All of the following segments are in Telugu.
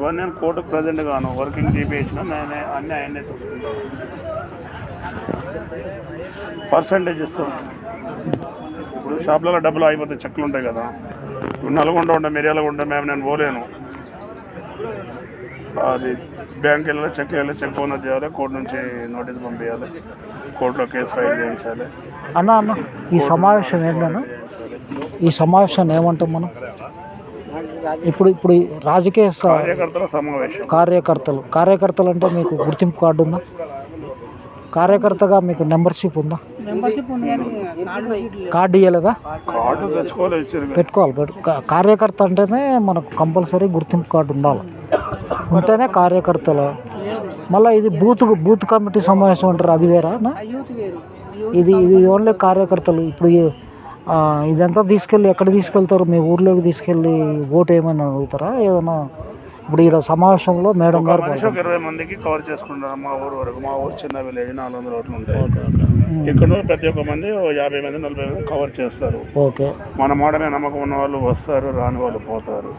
ఇవన్నీ నేను కోర్టు ప్రజెంట్ గాను. వర్కింగ్ చేపించిన నేను అన్నీ ఆయనే చూసుకుంటాను. పర్సంటేజ్ ఇస్తాను. ఇప్పుడు షాప్లలో డబ్బులు అయిపోతే చెక్కులు ఉంటాయి కదా. ఇప్పుడు నల్గొండ ఉండే మిరియాల ఉండే మేము నేను పోలేను. అది బ్యాంక్ వెళ్ళాలి చెక్ వెళ్ళాలి చెక్ ఓనర్ చేయాలి కోర్టు నుంచి నోటీస్ పంపించాలి కోర్టులో కేసు ఫైల్ చేయించాలి. అన్న అన్న ఈ సమావేశం ఏంటన్నా? ఈ సమావేశాన్ని ఏమంటాం మనం? ఇప్పుడు ఇప్పుడు ఈ రాజకీయ కార్యకర్తల సమావేశం. కార్యకర్తలు. కార్యకర్తలు అంటే మీకు గుర్తింపు కార్డు ఉందా? కార్యకర్తగా మీకు మెంబర్షిప్ ఉందా? కార్డు ఇవ్వలేదా కార్డు తెచ్చుకోవాలి ఇచ్చారు పెట్టుకోవాలి కార్యకర్త అంటేనే మనకు కంపల్సరీ గుర్తింపు కార్డు ఉండాలి. ఉంటేనే కార్యకర్తలు. మళ్ళీ ఇది బూత్ బూత్ కమిటీ సమావేశం అంటారు అది వేరా? ఇది ఇది ఓన్లీ కార్యకర్తలు. ఇప్పుడు ఇదంతా తీసుకెళ్ళి ఎక్కడ తీసుకెళ్తారు? మీ ఊర్లోకి తీసుకెళ్ళి ఓటు ఏమైనా అడుగుతారా? ఏదైనా ఇప్పుడు ఈడ సమావేశంలో మేడం గారు ఇరవై మందికి కవర్ చేసుకుంటారు మా ఊరు వరకు. మా ఊరు చిన్న విలేజ్ నాలుగు వందల ఓట్లు ఉంటాయి. ఇక్కడ ప్రతి ఒక్క మంది యాభై మంది నలభై మంది కవర్ చేస్తారు. ఓకే. మన మీద నమ్మకం ఉన్న వాళ్ళు వస్తారు రాని వాళ్ళు పోతారు.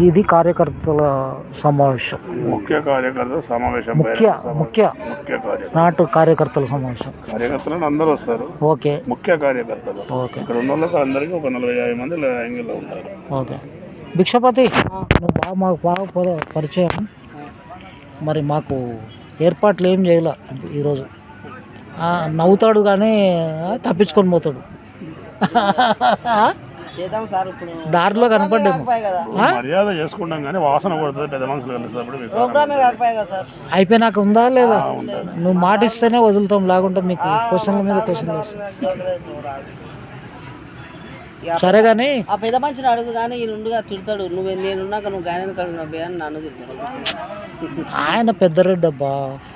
ఇది కార్యకర్తల సమావేశం. ముఖ్య కార్యకర్త సమావేశం ముఖ్య ముఖ్య ముఖ్య నాటు కార్యకర్తల సమావేశం. కార్యకర్తలు అందరూ వస్తారు. ఓకే. ముఖ్య కార్యకర్తలు. ఓకే. ఇక్కడ ఉన్న వాళ్ళకి అందరికీ ఒక నలభై యాభై మంది యాంగిల్లో ఉంటారు. ఓకే. భిక్షపతి నువ్వు బాగా మాకు బాగా పరి- పరిచయం. మరి మాకు ఏర్పాట్లు ఏం చేయలే ఈరోజు. ఆ, నవ్వుతాడు కానీ తప్పించుకొని పోతాడు. చేద్దాం సార్ ఇప్పుడు దారిలో కనపడ్డాము? మర్యాద చేసుకుంటాం కానీ వాసన కొడుతుంది పెద్ద మనుషులు కలిసినప్పుడు మీకు. ప్రోగ్రామే కాకపోయా కదా సార్. అయిపోయినాక ఉందా లేదా? నువ్వు మాట ఇస్తేనే వదులుతాం లేకుంటే మీకు క్వశ్చన్ల మీద క్వశ్చన్లు వేస్తాం సరే కానీ ఆ పెద్ద మనిషిని అడుగు కానీ ఈయన ఉండుగా తిడతాడు నువ్వు నేనున్నాక నువ్వు గాయన అని నన్ను తిడతాడు. ఆయన పెద్దరెడ్డి అబ్బా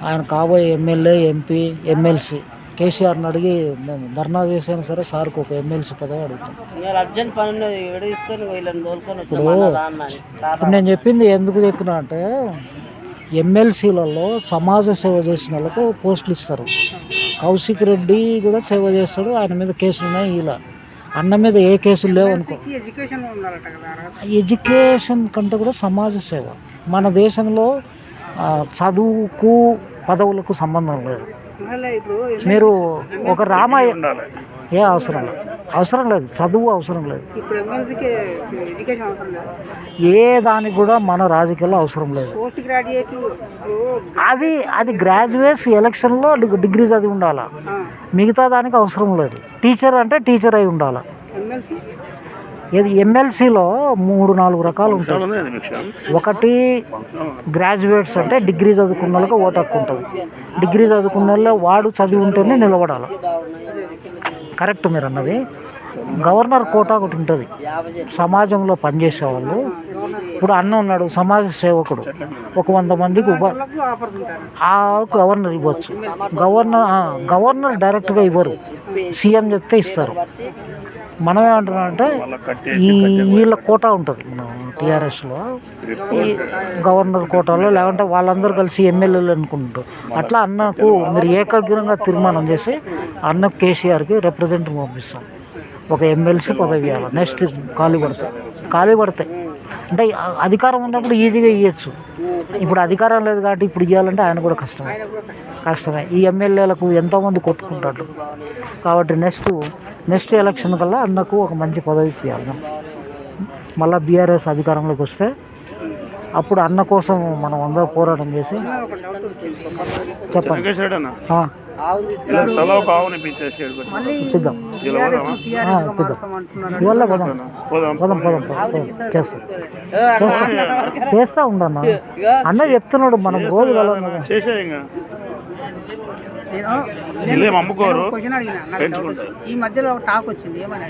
ఆయన కాబోయే ఎమ్మెల్యే ఎంపీ ఎమ్మెల్సీ. కేసీఆర్ని అడిగి మేము ధర్నా చేసాను సరే సార్కి ఒక ఎమ్మెల్సీ పదవి అడుగుతాం. ఇప్పుడు నేను చెప్పింది ఎందుకు చెప్పిన అంటే ఎమ్మెల్సీలలో సమాజ సేవ చేసిన వాళ్ళకు పోస్టులు ఇస్తారు. కౌశిక్ రెడ్డి కూడా సేవ చేస్తాడు ఆయన మీద కేసులు ఉన్నాయి ఇలా. అన్న మీద ఏ కేసులు లేవు అనుకో. ఎడ్యుకేషన్ ఉండాలట కదా ఎడ్యుకేషన్ కంటే కూడా సమాజ సేవ. మన దేశంలో చదువుకు పదవులకు సంబంధం లేదు. మీరు ఒక రామాయ ఏ అవసరం లేదు. అవసరం లేదు. చదువు అవసరం లేదు. ఏ దానికి కూడా మన రాజకీయాల్లో అవసరం లేదు. అవి అది గ్రాడ్యుయేట్స్ ఎలక్షన్లో డిగ్రీ చదివి ఉండాలా? మిగతా దానికి అవసరం లేదు. టీచర్ అంటే టీచర్ అయి ఉండాలి? ఇది ఎమ్మెల్సీలో మూడు నాలుగు రకాలు ఉంటాయి. ఒకటి గ్రాడ్యుయేట్స్ అంటే డిగ్రీ చదువుకున్న వాళ్ళకి ఓటు హక్కు ఉంటుంది. డిగ్రీ చదువుకున్న వాళ్ళు వాడు చదివి ఉంటేనే నిలబడాలి. కరెక్ట్ మీరు అన్నది? గవర్నర్ కోటా ఒకటి ఉంటుంది. సమాజంలో పనిచేసే వాళ్ళు ఇప్పుడు అన్న ఉన్నాడు సమాజ సేవకుడు. ఒక వంద మందికి ఉప ఆ గవర్నర్ ఇవ్వచ్చు. గవర్నర్ గవర్నర్ డైరెక్ట్గా ఇవ్వరు. సీఎం చెప్తే ఇస్తారు. మనం ఏమంటున్నామంటే ఈ వీళ్ళ కోటా ఉంటుంది మన టీఆర్ఎస్లో. ఈ గవర్నర్ కోటాలో లేకుంటే వాళ్ళందరూ కలిసి ఎమ్మెల్యేలు అనుకుంటారు. అట్లా అన్నకు మీరు ఏకాగ్రంగా తీర్మానం చేసి అన్న కేసీఆర్కి రిప్రజెంటేటివ్ పంపిస్తాం. ఒక ఎమ్మెల్సీ పదవి ఇవ్వాలి నెక్స్ట్ ఖాళీ పడతాయి ఖాళీ పడతాయి అంటే అధికారం ఉన్నప్పుడు ఈజీగా ఇవ్వచ్చు ఇప్పుడు అధికారం లేదు కాబట్టి ఇప్పుడు ఇవ్వాలంటే ఆయన కూడా కష్టమే. కష్టమే. ఈ ఎమ్మెల్యేలకు ఎంతోమంది కొట్టుకుంటారు. కాబట్టి నెక్స్ట్ నెక్స్ట్ ఎలక్షన్ కల్లా అన్నకు ఒక మంచి పదవి ఇవ్వాలి. మళ్ళీ బీఆర్ఎస్ అధికారంలోకి వస్తే అప్పుడు అన్న కోసం మనం అందరూ పోరాటం చేసి చెప్పండి. తల ఒక ఆవుని పోదాం పోదాం పోదాం. చేస్తా. ఉండన్నా అన్న చెప్తున్నాడు మనం రోజు చేసే అమ్ముకోరు. ఈ మధ్యలో టాక్ వచ్చింది. ఏమని.